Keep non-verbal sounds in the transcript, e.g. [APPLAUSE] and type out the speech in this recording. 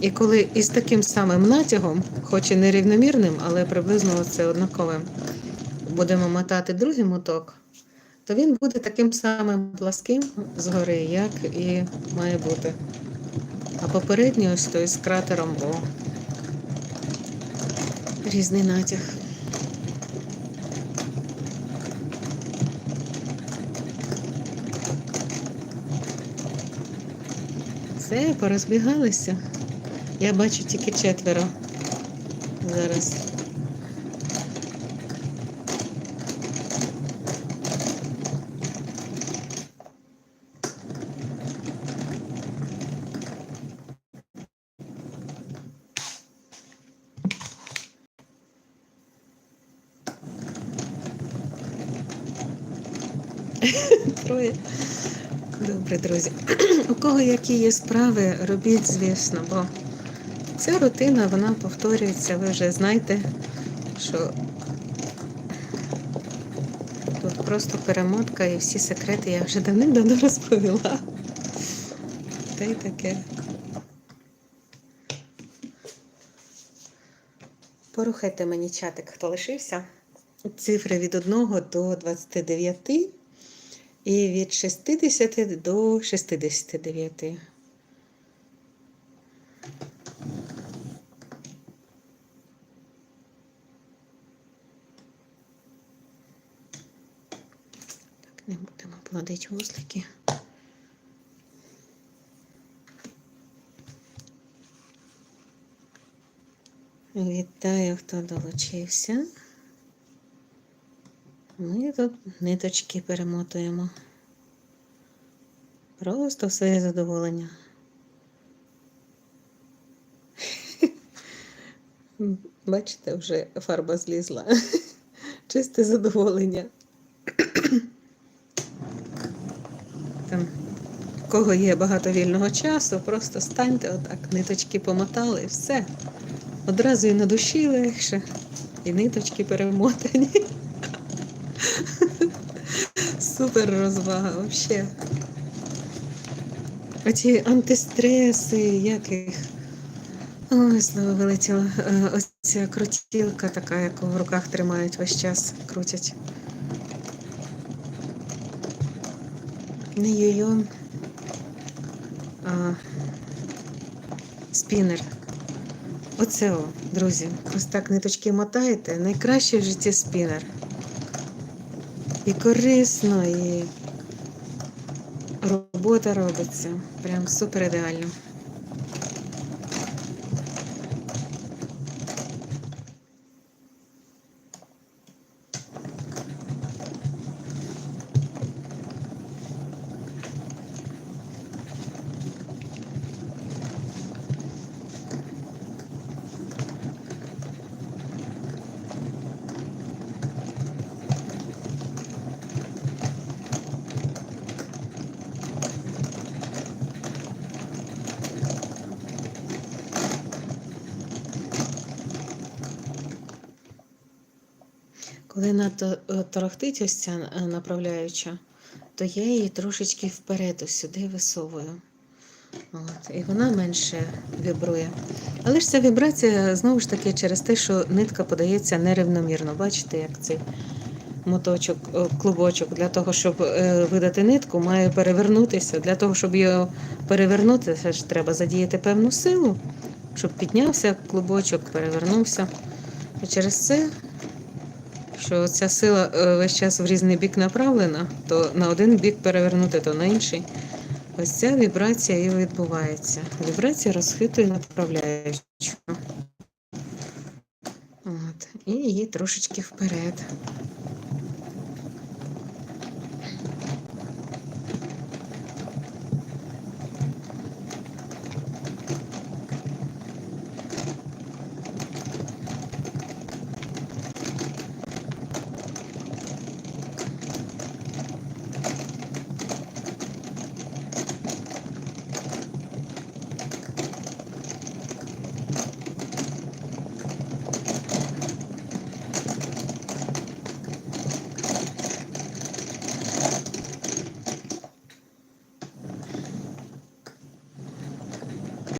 І коли із таким самим натягом, хоч і нерівномірним, але приблизно це однаковим, будемо мотати другий моток, то він буде таким самим пласким згори, як і має бути. А попередній ось той з кратером, бо різний натяг. Все, порозбігалися. Я бачу тільки четверо зараз. [LAUGHS] Троє. Добре, друзі. [CLEARS THROAT] У кого які є справи, робіть, звісно, бо ця рутина вона повторюється. Ви вже знаєте, що тут просто перемотка і всі секрети я вже давним-давно розповіла. Та й таке. Порухайте мені чатик, хто лишився. Цифри від 1 до 29 і від 60 до 69. Так, будемо вузлики. Вітаю, хто долучився. Ми тут ниточки перемотуємо. Просто в своє задоволення. Бачите, вже фарба злізла. Чисте задоволення. Там, у кого є багато вільного часу, просто станьте отак, ниточки помотали і все. Одразу і на душі легше, і ниточки перемотані. [LAUGHS] Супер розвага, взагалі. Оці антистреси, як їх. Ой, слово вилетіло. Е, Ось ця крутілка така, яку в руках тримають весь час, крутять. Не йойон, а спінер. Оце, о, друзі. Ось так ниточки мотаєте. Найкращий в житті спінер. І корисно, і робота робиться. Прям супер ідеально. Коли надто е, торохтить е, направляюча, то я її трошечки вперед сюди висовую. От, і вона менше вібрує. Але ж ця вібрація знову ж таки через те, що нитка подається нерівномірно. Бачите, як цей моточок, клубочок для того, щоб е, видати нитку, має перевернутися. Для того, щоб його перевернути, це ж треба задіяти певну силу, щоб піднявся клубочок, перевернувся. І через це що ця сила е, весь час в різний бік направлена, то на один бік перевернути, то на інший. Ось ця вібрація і відбувається. Вібрація розхитує направляючу. От. І її трошечки вперед.